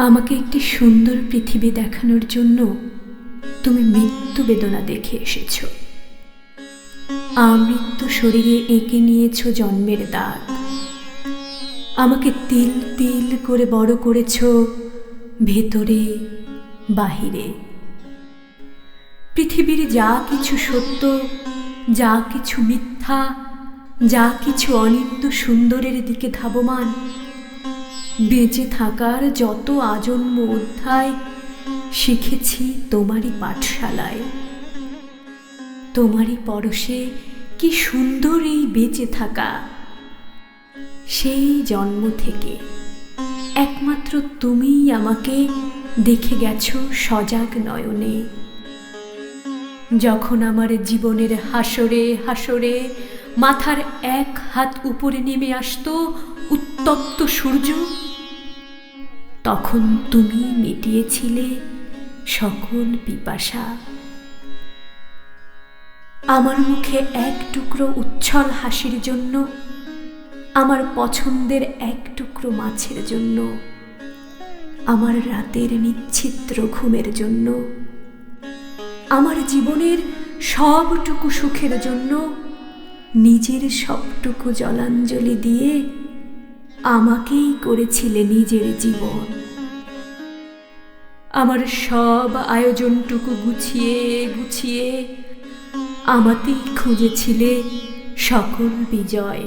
আমাকে একটি সুন্দর পৃথিবী দেখানোর জন্য তুমি মৃত্যু বেদনা দেখে এসেছ। আমৃত্যু শরীরে এঁকে নিয়েছ জন্মের দাগ। আমাকে তিল তিল করে বড় করেছ ভেতরে, বাহিরে। পৃথিবীর যা কিছু সত্য, যা কিছু মিথ্যা, যা কিছু অনিত্য সুন্দরের দিকে ধাবমান বেঁচে থাকার যত আজন্ম অধ্যায় শিখেছি তোমারই পাঠশালায়। তোমারই পরশে কি সুন্দর এই বেঁচে থাকা। সেই জন্ম থেকে একমাত্র তুমিই আমাকে দেখে গেছো সজাগ নয়নে। যখন আমার জীবনের হাসরে হাসরে মাথার এক হাত উপরে নেমে আসতো উত্তপ্ত সূর্য তখন তুমি মিটিয়েছিলে সকল পিপাসা। আমার মুখে এক টুকরো উচ্ছল হাসির জন্য, আমার পছন্দের এক টুকরো মাছের জন্য, আমার রাতের নিচ্ছিদ্র ঘুমের জন্য, আমার জীবনের সবটুকু সুখের জন্য, নিজের সবটুকু জলাঞ্জলি দিয়ে আমাকেই করেছিলে নিজের জীবন। আমার সব আয়োজনটুকু গুছিয়ে গুছিয়ে আমাতেই খুঁজেছিলে সকল বিজয়।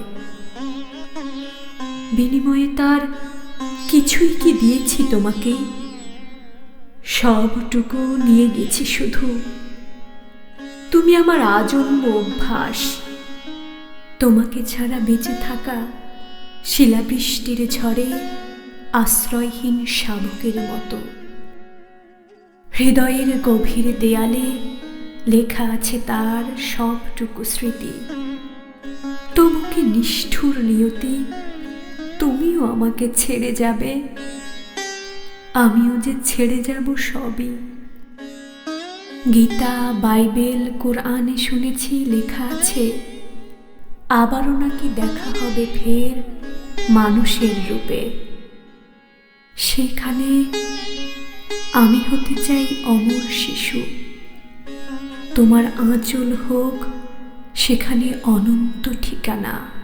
বিনিময়ে তার কিছুই কি দিয়েছি তোমাকে? সবটুকু নিয়ে গেছি শুধু। তুমি আমার আজন্ম অভ্যাস। তোমাকে ছাড়া বেঁচে থাকা শিলাবৃষ্টির ঝড়ে আশ্রয়হীন শাবকের মতো। হৃদয়ের গভীর দেয়ালে লেখা আছে তার সবটুকু স্মৃতি। তবু কি নিষ্ঠুর নিয়তি, তুমিও আমাকে ছেড়ে যাবে? আমিও যে ছেড়ে যাব সবই। গীতা, বাইবেল, কোরআনে শুনেছি লেখা আছে, আবারও নাকি দেখা হবে ফের মানুষের রূপে। সেখানে আমি হতে চাই অমর শিশু। তোমার আঁচল হোক সেখানে অনন্ত ঠিকানা।